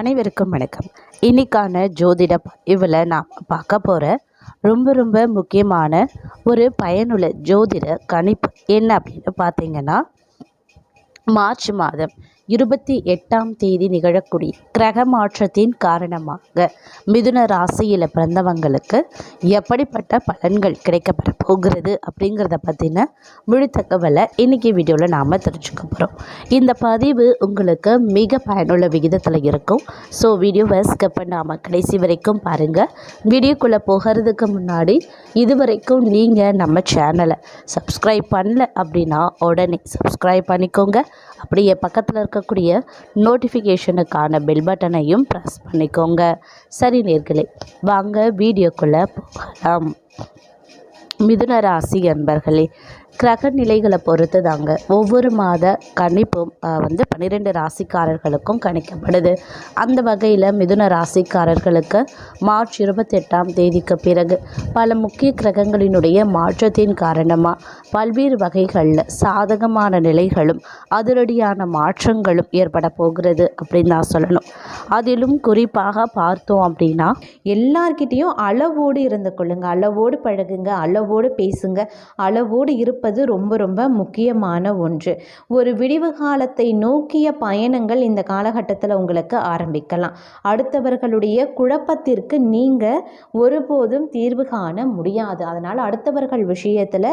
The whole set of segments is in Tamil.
அனைவருக்கும் வணக்கம். இன்னைக்கான ஜோதிட இதில் நாம் பார்க்க போகிற ரொம்ப ரொம்ப முக்கியமான ஒரு பயனுள்ள ஜோதிட கணிப்பு என்ன அப்படின்னு பார்த்தீங்கன்னா மார்ச் மாதம் இருபத்தி எட்டாம் தேதி நிகழக்கூடிய கிரக மாற்றத்தின் காரணமாக மிதுன ராசியில் பிறந்தவங்களுக்கு எப்படிப்பட்ட பலன்கள் கிடைக்கப்பட போகிறது அப்படிங்கிறத பற்றின முழு தகவலை இன்றைக்கி வீடியோவில் நாம் தெரிஞ்சுக்க போகிறோம் இந்த பதிவு உங்களுக்கு மிக பயனுள்ள விகிதத்தில் இருக்கும். ஸோ வீடியோவை ஸ்கிப் பண்ணாமல் கடைசி வரைக்கும் பாருங்கள் வீடியோக்குள்ளே போகிறதுக்கு முன்னாடி இது வரைக்கும் நீங்கள் நம்ம சேனலை சப்ஸ்கிரைப் பண்ணல அப்படின்னா உடனே சப்ஸ்கிரைப் பண்ணிக்கோங்க. அப்படியே பக்கத்தில் இருக்கக்கூடிய நோட்டிஃபிகேஷனுக்கான பெல் பட்டனையும் ப்ரெஸ் பண்ணிக்கோங்க. சரி நேர்களே வாங்க வீடியோக்குள்ளே போகலாம். மிதுன ராசி அன்பர்களே கிரக நிலைகளை பொறுத்து தாங்க. ஒவ்வொரு மாத கணிப்பும் வந்து பன்னிரெண்டு ராசிக்காரர்களுக்கும் கணிக்கப்படுது. அந்த வகையில் மிதுன ராசிக்காரர்களுக்கு மார்ச் இருபத்தெட்டாம் தேதிக்கு பிறகு பல முக்கிய கிரகங்களினுடைய மாற்றத்தின் காரணமாக பல்வேறு வகைகளில் சாதகமான நிலைகளும் அதிரடியான மாற்றங்களும் ஏற்பட போகிறது அப்படின்னு நான் சொல்லணும். அதிலும் குறிப்பாக பார்த்தோம் அப்படின்னா எல்லார்கிட்டேயும் அளவோடு இருந்து கொள்ளுங்க. அளவோடு பழகுங்க அளவோடு பேசுங்க அளவோடு இருப்பது ரொம்ப ரொம்ப முக்கியமான ஒன்று. ஒரு விடிவு காலத்தை நோக்கிய பயணங்கள் இந்த காலகட்டத்தில் உங்களுக்கு ஆரம்பிக்கலாம். அடுத்தவர்களுடைய குழப்பத்திற்கு நீங்கள் ஒருபோதும் தீர்வு காண முடியாது. அதனால் அடுத்தவர்கள் விஷயத்தில்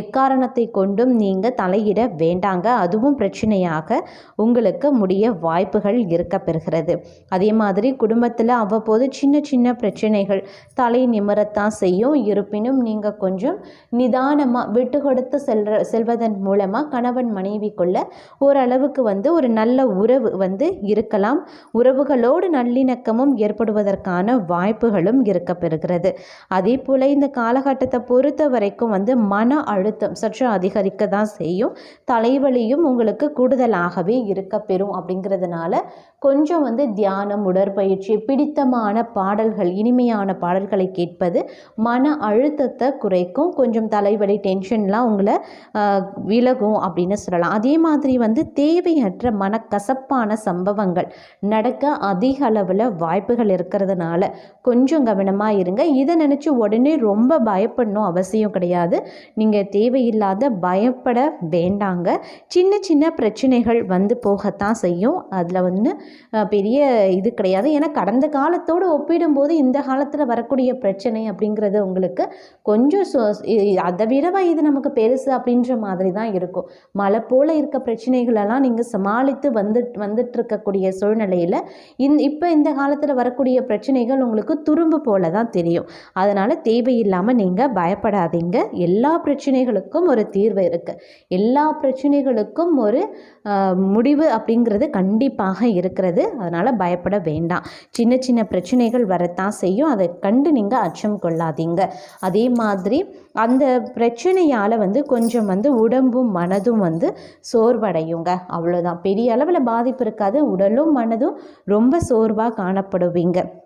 எக்காரணத்தை கொண்டும் நீங்கள் தலையிட வேண்டாங்க. அதுவும் பிரச்சனையாக உங்களுக்கு முடிய வாய்ப்புகள் இருக்க பெறுகிறது. அதே மாதிரி குடும்பத்தில் அவ்வப்போது சின்ன சின்ன பிரச்சனைகள் தலை நிமிரத்தான் செய்யும். இருப்பினும் நீங்கள் கொஞ்சம் நிதானமாக விட்டு கொடுத்து செல்ற செல்வதன் மூலமாக கணவன் மனைவிக்குள்ள ஓரளவுக்கு வந்து ஒரு நல்ல உறவு வந்து இருக்கலாம். உறவுகளோடு நல்லிணக்கமும் ஏற்படுவதற்கான வாய்ப்புகளும் இருக்க பெறுகிறது அதே போல் இந்த காலகட்டத்தை பொறுத்த வரைக்கும் வந்து மன அழுத்தம் சற்று அதிகரிக்க தான் செய்யும். தலைவலியும் உங்களுக்கு கூடுதலாகவே இருக்க பெறும் அப்படிங்கிறதுனால கொஞ்சம் வந்து தியானம் உடற்பயிற்சி பிடித்தமான பாடல்கள் இனிமையான பாடல்களை கேட்பது மன அழுத்தத்தை குறைக்கும். கொஞ்சம் தலைவலி டென்ஷன்லாம் உங்களுக்கு அளவில் விலகும் அப்படின்னு சொல்லலாம். அதே மாதிரி வந்து தேவையற்ற மனக்கசப்பான சம்பவங்கள் நடக்க அதிக அளவில் வாய்ப்புகள் இருக்கிறதுனால கொஞ்சம் கவனமாக இருங்க. இதை நினச்சி உடனே ரொம்ப பயப்படணும் அவசியம் கிடையாது. நீங்கள் தேவையில்லாத பயப்பட வேண்டாங்க. சின்ன சின்ன பிரச்சனைகள் வந்து போகத்தான் செய்யும். அதில் வந்து பெரிய இது கிடையாது. ஏன்னா கடந்த காலத்தோடு ஒப்பிடும்போது இந்த காலத்தில் வரக்கூடிய பிரச்சனை அப்படிங்கிறது உங்களுக்கு கொஞ்சம் அதை விடவா இது நமக்கு பெருசு அப்படின்ற மாதிரி தான் இருக்கும். மழை போல் இருக்க பிரச்சனைகளெல்லாம் நீங்கள் சமாளித்து வந்து வந்துட்டு இருக்கக்கூடிய சூழ்நிலையில் இந் இப்போ இந்த காலத்தில் வரக்கூடிய பிரச்சனைகள் உங்களுக்கு துரும்பு போல தான் தெரியும். அதனால் தேவையில்லாமல் நீங்கள் பயப்படாதீங்க. எல்லா பிரச்சனைகளுக்கும் ஒரு தீர்வு இருக்குது எல்லா பிரச்சனைகளுக்கும் ஒரு முடிவு அப்படிங்கிறது கண்டிப்பாக இருக்கிறது. அதனால் பயப்பட வேண்டாம். சின்ன சின்ன பிரச்சனைகள் வரத்தான் செய்யும். அதை கண்டு நீங்கள் அச்சம் கொள்ளாதீங்க. அதே மாதிரி அந்த பிரச்சனையால் வந்து கொஞ்சம் வந்து உடம்பும் மனதும் வந்து சோர்வடையுங்க. அவ்வளோதான் பெரிய அளவில் பாதிப்பு இருக்காது. உடலும் மனதும் ரொம்ப சோர்வாக காணப்படுவீங்க.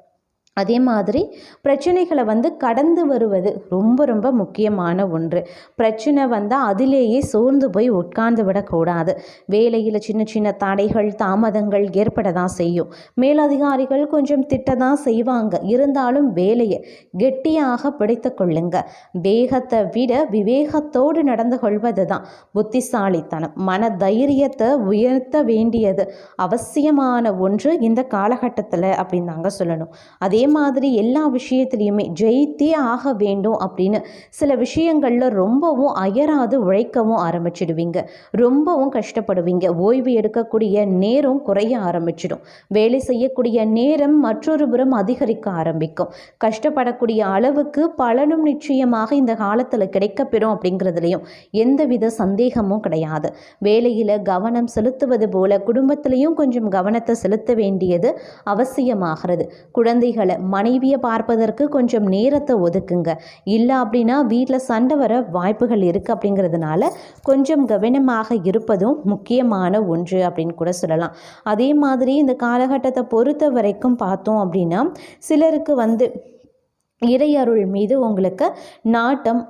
அதே மாதிரி பிரச்சனைகளை வந்து கடந்து வருவது ரொம்ப ரொம்ப முக்கியமான ஒன்று. பிரச்சனை வந்தால் அதிலேயே சோர்ந்து போய் உட்கார்ந்து விடக்கூடாது. வேலையில் சின்ன சின்ன தடைகள் தாமதங்கள் ஏற்பட தான் செய்யும். மேலதிகாரிகள் கொஞ்சம் திட்ட தான் செய்வாங்க. இருந்தாலும் வேலையை கெட்டியாக பிடித்து கொள்ளுங்க. வேகத்தை விட விவேகத்தோடு நடந்து கொள்வது தான் புத்திசாலித்தனம். மன தைரியத்தை உயர்த்த வேண்டியது அவசியமான ஒன்று இந்த காலகட்டத்தில் அப்படின்னு தாங்க சொல்லணும். அதே மாதிரி எல்லா விஷயத்துலையுமே ஜெயித்தே ஆக வேண்டும் அப்படின்னு சில விஷயங்களில் ரொம்பவும் அயராது உழைக்கவும் ஆரம்பிச்சிடுவீங்க. ரொம்பவும் கஷ்டப்படுவீங்க. ஓய்வு எடுக்கக்கூடிய நேரம் குறைய ஆரம்பிச்சிடும். வேலை செய்யக்கூடிய நேரம் மற்றொரு புறம் அதிகரிக்க ஆரம்பிக்கும். கஷ்டப்படக்கூடிய அளவுக்கு பலனும் நிச்சயமாக இந்த காலத்தில் கிடைக்கப்பெறும் அப்படிங்கிறதுலையும் எந்தவித சந்தேகமும் கிடையாது. வேலையில் கவனம் செலுத்துவது போல குடும்பத்திலையும் கொஞ்சம் கவனத்தை செலுத்த வேண்டியது அவசியமாகிறது. குழந்தைகளை மனைவியை பார்ப்பதற்கு கொஞ்சம் நேரத்தை ஒதுக்குங்க. இல்லை அப்படின்னா வீட்டில் சண்டை வர வாய்ப்புகள் இருக்குது அப்படிங்கிறதுனால கொஞ்சம் கவனமாக இருப்பதும் முக்கியமான ஒன்று அப்படின்னு கூட சொல்லலாம். அதே மாதிரி இந்த காலகட்டத்தை பொறுத்த வரைக்கும் பார்த்தோம் அப்படின்னா சிலருக்கு வந்து இறையருள் மீது உங்களுக்கு நாட்டம்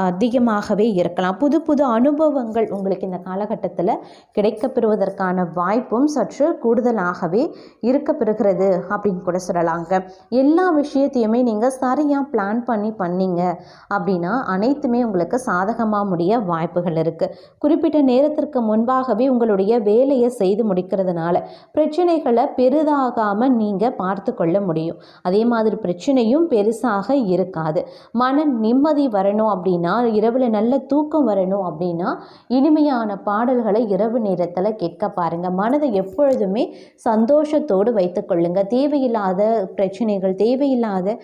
அதிகமாகவே இருக்கலாம். புது புது அனுபவங்கள் உங்களுக்கு இந்த காலகட்டத்தில் கிடைக்கப்பெறுவதற்கான வாய்ப்பும் சற்று கூடுதலாகவே இருக்கப்பெறுகிறது அப்படின்னு கூட சொல்லலாங்க. எல்லா விஷயத்தையுமே நீங்கள் சரியாக பிளான் பண்ணி பண்ணீங்க அப்படின்னா அனைத்துமே உங்களுக்கு சாதகமாக முடிய வாய்ப்புகள் இருக்குது குறிப்பிட்ட நேரத்திற்கு முன்பாகவே உங்களுடைய வேலையை செய்து முடிக்கிறதுனால பிரச்சனைகளை பெரிதாகாமல் நீங்கள் பார்த்து கொள்ள முடியும். அதே மாதிரி பிரச்சனையும் பெருசாக இருக்காது. மன நிம்மதி வரணும் அப்படின்னா இரவில் நல்ல தூக்கம் வரணும் அப்படின்னா இனிமையான பாடல்களை இரவு நேரத்தில் கேட்க பாருங்கள் மனதை எப்பொழுதுமே சந்தோஷத்தோடு வைத்துக்கொள்ளுங்க தேவையில்லாத பிரச்சனைகள் தேவையில்லாத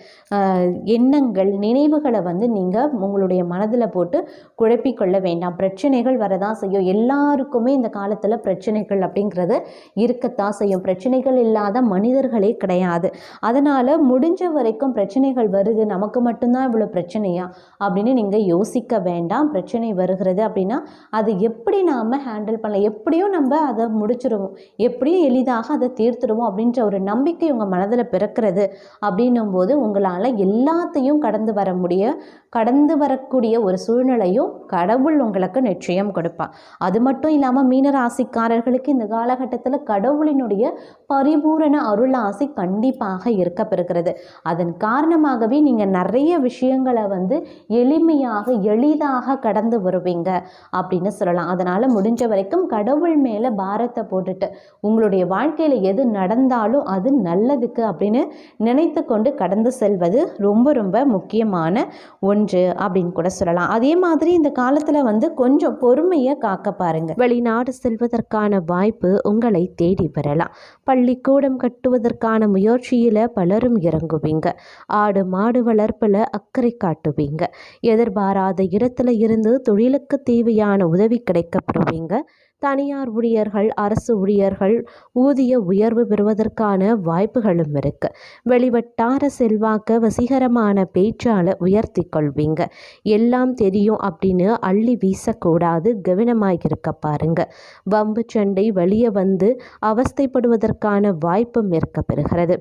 எண்ணங்கள் நினைவுகளை வந்து நீங்கள் உங்களுடைய மனதில் போட்டு குழப்பிக்கொள்ள வேண்டாம். பிரச்சனைகள் வரதான் செய்யும். எல்லாருக்குமே இந்த காலத்தில் பிரச்சனைகள் அப்படிங்கிறது இருக்கத்தான் செய்யும். பிரச்சனைகள் இல்லாத மனிதர்களே கிடையாது. அதனால் முடிஞ்ச வரைக்கும் பிரச்சனைகள் வருது. நமக்கு மட்டும்தான் இவ்வளோ பிரச்சனையா? அப்படின்னு நீங்கள் யோசிக்க வேண்டாம். பிரச்சனை வருகிறது அப்படின்னா அது எப்படி நாம் ஹேண்டில் பண்ணலாம்? எப்படியும் நம்ம அதை முடிச்சிருவோம். எப்படியும் எளிதாக அதை தீர்த்துடுவோம் அப்படின்ற ஒரு நம்பிக்கை உங்கள் மனதில் பிறக்கிறது அப்படின்னும் போது உங்களால் எல்லாத்தையும் கடந்து வர முடிய கடந்து வரக்கூடிய ஒரு சூழ்நிலையும் கடவுள் உங்களுக்கு நிச்சயம் கொடுப்பார் அது மட்டும் இல்லாமல் மீனராசிக்காரர்களுக்கு இந்த காலகட்டத்தில் கடவுளினுடைய பரிபூரண அருளாசி கண்டிப்பாக இருக்கப்பெறுகிறது. அதன் காரணமாக காரணமாகவே நீங்கள் நிறைய விஷயங்களை வந்து எளிமையாக எளிதாக கடந்து வருவீங்க அப்படின்னு சொல்லலாம். அதனால் முடிஞ்ச வரைக்கும் கடவுள் மேலே பாரத்தை போட்டுட்டு உங்களுடைய வாழ்க்கையில் எது நடந்தாலும் அது நல்லதுக்கு அப்படின்னு நினைத்து கொண்டு கடந்து செல்வது ரொம்ப ரொம்ப முக்கியமான ஒன்று அப்படின்னு கூட சொல்லலாம். அதே மாதிரி இந்த காலத்தில் வந்து கொஞ்சம் பொறுமையை காக்க பாருங்க. வெளிநாடு செல்வதற்கான வாய்ப்பு உங்களை தேடி வரலாம். பள்ளிக்கூடம் கட்டுவதற்கான முயற்சியில் பலரும் இறங்குவீங்க. ஆடு மாடு வளர்ப்பில் அக்கறை காட்டுவீங்க. எதிர்பாராத இடத்துல இருந்து தொழிலுக்கு தேவையான உதவி கிடைக்கப்பெறுவீங்க தனியார் ஊழியர்கள் அரசு ஊழியர்கள் ஊதிய உயர்வு பெறுவதற்கான வாய்ப்புகளும் இருக்கு. வெளிவட்டார செல்வாக்க வசீகரமான பேச்சால உயர்த்தி கொள்வீங்க. எல்லாம் தெரியும் அப்படின்னு அள்ளி வீசக்கூடாது கவனமாக இருக்க பாருங்க. வம்பு சண்டை வெளியே வந்து அவஸ்தைப்படுவதற்கான வாய்ப்பும் இருக்க பெறுகிறது.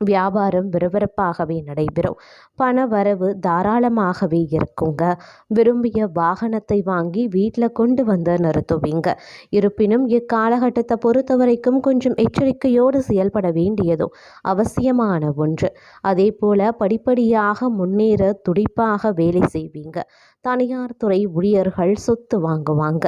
வியாபாரம் விறுவிறுப்பாகவே நடைபெறும். பண வரவு தாராளமாகவே இருக்குங்க. விரும்பிய வாகனத்தை வாங்கி வீட்டில் கொண்டு வந்து நிறுத்துவீங்க. இருப்பினும் இக்காலகட்டத்தை பொறுத்த வரைக்கும் கொஞ்சம் எச்சரிக்கையோடு செயல்பட வேண்டியதும் அவசியமான ஒன்று. அதே போல் படிப்படியாக முன்னேற துடிப்பாக வேலை செய்வீங்க. தனியார் துறை ஊழியர்கள் சொத்து வாங்குவாங்க.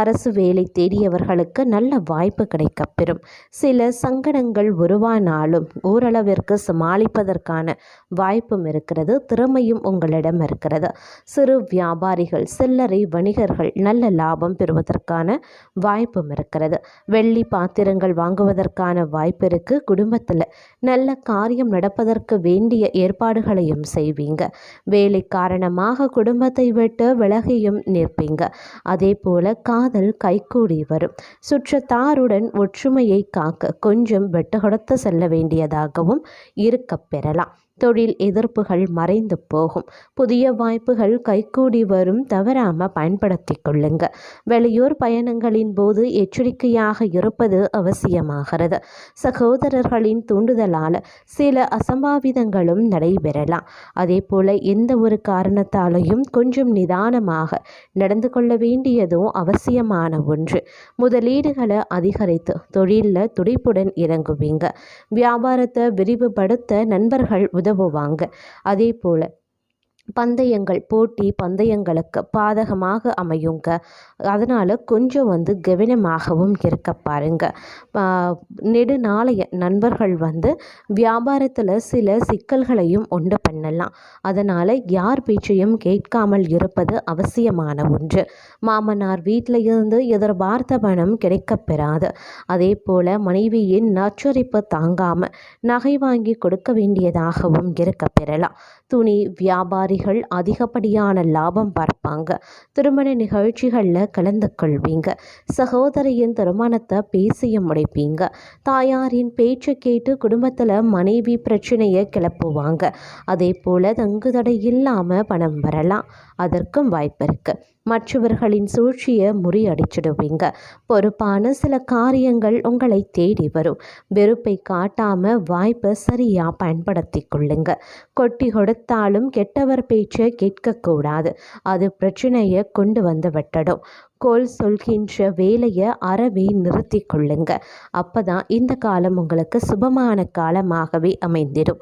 அரசு வேலை தேடியவர்களுக்கு நல்ல வாய்ப்பு கிடைக்கப்பெறும் சில சங்கடங்கள் உருவானாலும் ஓரளவிற்கு சமாளிப்பதற்கான வாய்ப்பும் இருக்கிறது திறமையும் உங்களிடம் இருக்கிறது. சிறு வியாபாரிகள் சில்லறை வணிகர்கள் நல்ல லாபம் பெறுவதற்கான வாய்ப்பும் இருக்கிறது. வெள்ளி பாத்திரங்கள் வாங்குவதற்கான வாய்ப்பு இருக்கு. குடும்பத்தில் நல்ல காரியம் நடப்பதற்கு வேண்டிய ஏற்பாடுகளையும் செய்வீங்க. வேலை காரணமாக குடும்பத்தை விட்டு விலகியும் நிற்பீங்க. அதே போல காதல் கைகூடி வரும் சுற்றத்தாருடன் ஒற்றுமையை காக்க கொஞ்சம் வெட்டு கொடுத்து செல்ல வேண்டியதாகவும் இருக்கப் பெறலாம். தொழில் எதிர்ப்புகள் மறைந்து போகும். புதிய வாய்ப்புகள் கைகூடி வரும். தவறாமல் பயன்படுத்தி கொள்ளுங்க. வெளியூர் பயணங்களின் போது எச்சரிக்கையாக இருப்பது அவசியமாகிறது. சகோதரர்களின் தூண்டுதலால் சில அசம்பாவிதங்களும் நடைபெறலாம். அதே போல எந்த ஒரு காரணத்தாலையும் கொஞ்சம் நிதானமாக நடந்து கொள்ள வேண்டியதும் அவசியமான ஒன்று. முதலீடுகளை அதிகரித்து தொழிலில் துடிப்புடன் இறங்குவீங்க. வியாபாரத்தை விரிவுபடுத்த நண்பர்கள் உதவுவாங்க அதே போல் பந்தயங்கள் போட்டி பந்தயங்களுக்கு பாதகமாக அமையுங்க. அதனால் கொஞ்சம் வந்து கவனமாகவும் இருக்க பாருங்க. நெடு நெடுநாளைய நண்பர்கள் வந்து வியாபாரத்தில் சில சிக்கல்களையும் உண்டு பண்ணலாம். அதனால் யார் பேச்சையும் கேட்காமல் இருப்பது அவசியமான ஒன்று. மாமனார் வீட்டில் இருந்து எதிர்பார்த்த பணம் கிடைக்கப் பெறாது. அதே போல் மனைவியின் நச்சரிப்பு தாங்காமல் நகை வாங்கி கொடுக்க வேண்டியதாகவும் இருக்க பெறலாம். துணி வியாபாரி வியாபாரிகள் அதிகப்படியான லாபம் பார்ப்பாங்க. திருமண நிகழ்ச்சிகளில் கலந்து கொள்வீங்க. சகோதரியின் திருமணத்தை பேசிய முடிப்பீங்க. தாயாரின் பேச்சு கேட்டு குடும்பத்தில் மனைவி பிரச்சனையை கிளப்புவாங்க. அதே போல் தங்குதடை இல்லாமல் பணம் வரலாம். அதற்கும் வாய்ப்பு இருக்கு. மற்றவர்களின் சூழ்ச்சியை முறியடிச்சிடுவீங்க. பொறுப்பான சில காரியங்கள் உங்களை தேடி வரும். வெறுப்பை காட்டாம வாய்ப்பை சரியாக பயன்படுத்தி கொள்ளுங்க. கொட்டி கொடுத்தாலும் கெட்டவர் பேச்சை கேட்கக்கூடாது. அது பிரச்சனையை கொண்டு வந்து விட்டடும். கோல் சொல்கின்ற வேலையை அறவே நிறுத்தி கொள்ளுங்க. அப்போ தான் இந்த காலம் உங்களுக்கு சுபமான காலமாகவே அமைந்திடும்